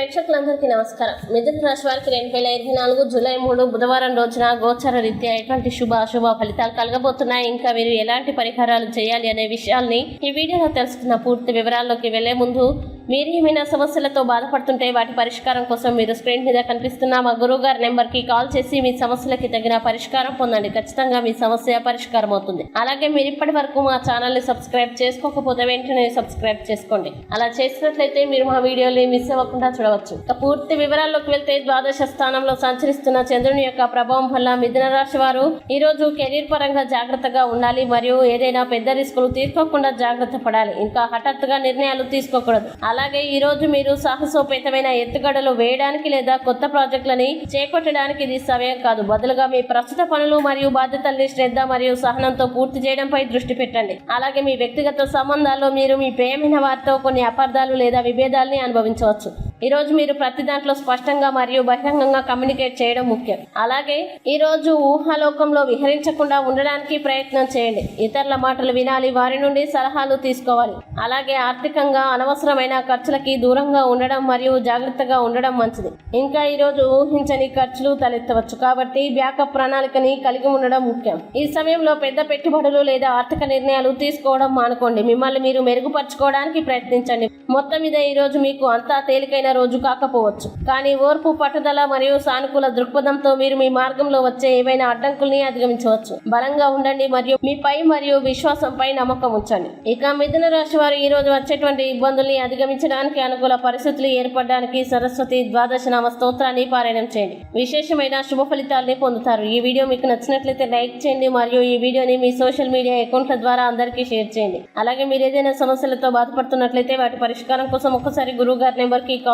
ప్రేక్షకులందరికీ నమస్కారం. మిథున రాశి వారికి రెండు వేల ఇరవై నాలుగు జూలై మూడు బుధవారం రోజున గోచర రీత్యా ఎటువంటి శుభ అశుభ ఫలితాలు కలగబోతున్నాయి? ఇంకా మీరు ఎలాంటి పరిహారాలు చేయాలి అనే విషయాల్ని ఈ వీడియోలో తెలుసుకున్న పూర్తి వివరాల్లోకి వెళ్ళే ముందు మీరు ఏమైనా సమస్యలతో బాధపడుతుంటే వాటి పరిష్కారం కోసం మీరు స్క్రీన్ మీద కనిపిస్తున్న మా గురువు గారి నెంబర్కి కాల్ చేసి మీ సమస్యలకి తగిన పరిష్కారం పొందండి. ఖచ్చితంగా మీ సమస్య పరిష్కారం అవుతుంది. అలాగే మీరు ఇప్పటి వరకు మా ఛానల్ని సబ్స్క్రైబ్ చేసుకోకపోతే వెంటనే సబ్స్క్రైబ్ చేసుకోండి. అలా చేసినట్లయితే మీరు మా వీడియోని మిస్ అవ్వకుండా చూడవచ్చు. ఇక పూర్తి వివరాల్లోకి వెళ్తే ద్వాదశ స్థానంలో సంచరిస్తున్న చంద్రుని యొక్క ప్రభావం వల్ల మిథున రాశి వారు ఈ రోజు కెరీర్ పరంగా జాగ్రత్తగా ఉండాలి మరియు ఏదైనా పెద్ద రిస్కులు తీసుకోకుండా జాగ్రత్త పడాలి. ఇంకా హఠాత్తుగా నిర్ణయాలు తీసుకోకూడదు. అలా అలాగే ఈ రోజు మీరు సాహసోపేతమైన ఎత్తుగడలు వేయడానికి లేదా కొత్త ప్రాజెక్టులని చేపట్టడానికి ఇది సమయం కాదు. బదులుగా మీ ప్రస్తుత పనులు మరియు బాధ్యతల్ని శ్రద్ధ మరియు సహనంతో పూర్తి చేయడంపై దృష్టి పెట్టండి. అలాగే మీ వ్యక్తిగత సంబంధాల్లో మీరు మీ ప్రేమైన వారితో కొన్ని అపార్థాలు లేదా విభేదాల్ని అనుభవించవచ్చు. ఈ రోజు మీరు ప్రతి దాంట్లో స్పష్టంగా మరియు బహిరంగంగా కమ్యూనికేట్ చేయడం ముఖ్యం. అలాగే ఈ రోజు ఊహాలోకంలో విహరించకుండా ఉండడానికి ప్రయత్నం చేయండి. ఇతరుల మాటలు వినాలి వారి నుండి సలహాలు తీసుకోవాలి. అలాగే ఆర్థికంగా అనవసరమైన ఖర్చులకి దూరంగా ఉండడం మరియు జాగ్రత్తగా ఉండడం మంచిది. ఇంకా ఈ రోజు ఊహించని ఖర్చులు తలెత్తవచ్చు. కాబట్టి బ్యాకప్ ప్రణాళికని కలిగి ఉండడం ముఖ్యం. ఈ సమయంలో పెద్ద పెట్టుబడులు లేదా ఆర్థిక నిర్ణయాలు తీసుకోవడం మానుకోండి. మిమ్మల్ని మీరు మెరుగుపరచుకోవడానికి ప్రయత్నించండి. మొత్తం మీద ఈ రోజు మీకు అంతా తేలికైన రోజు కాకపోవచ్చు. కానీ ఓర్పు పట్టుదల మరియు సానుకూల దృక్పథంతో మీరు మీ మార్గంలో వచ్చే ఏవైనా అడ్డంకుల్ని అధిగమించవచ్చు. బలంగా ఉండండి మరియు మీపై మరియు విశ్వాసంపై నమ్మకం ఉంచండి. ఇక మిథున రాశి వారు ఈ రోజు వచ్చేటువంటి ఇబ్బందుల్ని అధిగమించడానికి అనుకూల పరిస్థితులు ఏర్పడడానికి సరస్వతి ద్వాదశ నామ స్తోత్రాన్ని పారాయణం చేయండి. విశేషమైన శుభ ఫలితాలని పొందుతారు. ఈ వీడియో మీకు నచ్చినట్లయితే లైక్ చేయండి మరియు ఈ వీడియోని మీ సోషల్ మీడియా అకౌంట్ల ద్వారా అందరికీ షేర్ చేయండి. అలాగే మీరు ఏదైనా సమస్యలతో బాధపడుతున్నట్లయితే వాటి పరిష్కారం కోసం ఒక్కసారి గురువు గారి నెంబర్కి